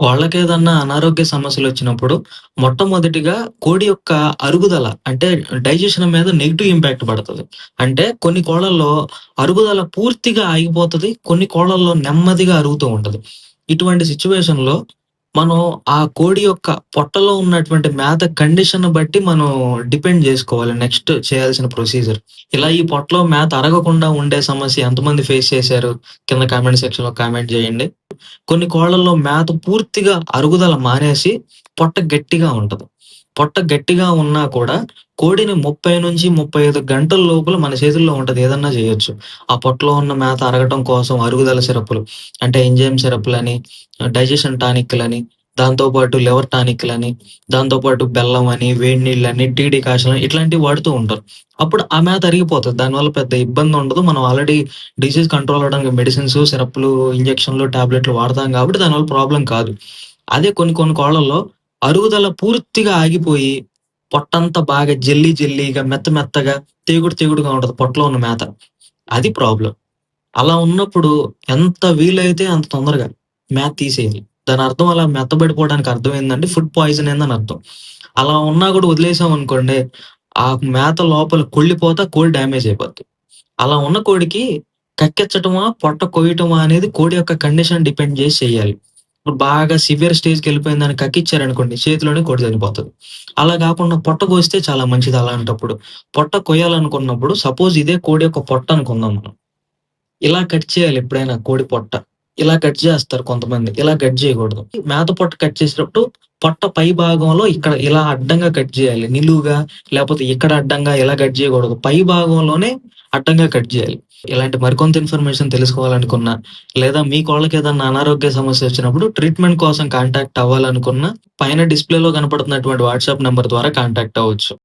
కోళ్ళకేదన్నా అనారోగ్య సమస్యలు వచ్చినప్పుడు మొట్టమొదటిగా కోడి యొక్క అరుగుదల అంటే డైజెషన్ మీద నెగెటివ్ ఇంపాక్ట్ పడతది. అంటే కొన్ని కోళ్ళల్లో అరుగుదల పూర్తిగా ఆగిపోతది. కొన్ని కోళ్ళల్లో నెమ్మదిగా అరుగుతూ ఉంటది. ఇటువంటి సిచ్యువేషన్లో మనం ఆ కోడి యొక్క పొట్టలో ఉన్నటువంటి మేత కండిషన్ బట్టి మనం డిపెండ్ చేసుకోవాలి నెక్స్ట్ చేయాల్సిన ప్రొసీజర్. ఇలా ఈ పొట్టలో మేత అరగకుండా ఉండే సమస్య ఎంతమంది ఫేస్ చేశారు? కింద కామెంట్ సెక్షన్లో కామెంట్ చేయండి కొన్ని కోళ్ళలో మేత పూర్తిగా అరుగుదల మానేసి పొట్ట గట్టిగా ఉంటది. పొట్ట గట్టిగా ఉన్నా కూడా కోడిని 30-35 గంటల లోపల మన చేతుల్లో ఉంటది. ఏదన్నా చేయొచ్చు ఆ పొట్టలో ఉన్న మేత అరగటం కోసం అరుగుదల సిరప్పులు అంటే ఎంజైమ్ సిరప్లు అని డైజెషన్ టానిక్‌లని, అని దాంతోపాటు లివర్ టానిక్‌లని, దాంతో దాంతోపాటు బెల్లం అని, వేడి నీళ్ళని, టీ డికాషన్ ఇట్లాంటివి వాడుతూ ఉంటారు. అప్పుడు ఆ మేత అరిగిపోతుంది దానివల్ల పెద్ద ఇబ్బంది ఉండదు మనం ఆల్రెడీ డిసీజ్ కంట్రోల్ అవ్వడానికి మెడిసిన్స్, సిరప్పులు, ఇంజక్షన్లు టాబ్లెట్‌లు వాడతాం కాబట్టి దానివల్ల ప్రాబ్లం కాదు. అదే కొన్ని కొన్ని కోళ్ళల్లో అరుగుదల పూర్తిగా ఆగిపోయి పొట్టంతా బాగా జెల్లీ జెల్లీగా, మెత్త మెత్తగా, తేగుడు తేగుడుగా ఉంటుంది పొట్టలో ఉన్న మేత. అది ప్రాబ్లం అలా ఉన్నప్పుడు ఎంత వీలైతే అంత తొందరగా మేత తీసేయాలి. అర్థం అలా మెత్తబడిపోవడానికి అర్థం ఏంటంటే ఫుడ్ పాయిజన్ ఏందని అర్థం. అలా ఉన్నా గూడా వదిలేసామనుకోండి, ఆ మేత లోపల కుళ్ళిపోతా కోడి డ్యామేజ్ అయిపోద్ది. అలా ఉన్న కోడికి కక్కించటమా, పొట్ట కొయ్యటమా అనేది కోడి యొక్క కండిషన్ డిపెండ్ చేసి చేయాలి. బాగా సివియర్ స్టేజ్కి వెళ్ళిపోయిన దాన్ని కక్కిచ్చారు అనుకోండి చేతిలోనే కోడి చనిపోతుంది అలా కాకుండా పొట్ట కోస్తే చాలా మంచిది అలాంటప్పుడు. పొట్ట కొయ్యాలనుకున్నప్పుడు సపోజ్ ఇదే కోడి యొక్క పొట్ట అనుకుందాం మనం. ఇలా కట్ చేయాలి ఎప్పుడైనా కోడి పొట్ట. ఇలా కట్ చేస్తారు కొంతమంది. ఇలా కట్ చేయకూడదు మేత పొట్ట కట్ చేసేటప్పుడు పొట్ట పై భాగంలో ఇక్కడ ఇలా అడ్డంగా కట్ చేయాలి నిలువుగా లేకపోతే ఇక్కడ అడ్డంగా ఇలా కట్ చేయకూడదు పై భాగంలోనే అడ్డంగా కట్ చేయాలి ఇలాంటి మరికొంత ఇన్ఫర్మేషన్ తెలుసుకోవాలనుకున్నా, లేదా మీ కోళ్ళకేదన్నా అనారోగ్య సమస్య వచ్చినప్పుడు ట్రీట్మెంట్ కోసం కాంటాక్ట్ అవ్వాలనుకున్నా, పైన డిస్‌ప్లేలో కనపడుతున్నటువంటి వాట్సాప్ నెంబర్ ద్వారా కాంటాక్ట్ అవ్వచ్చు.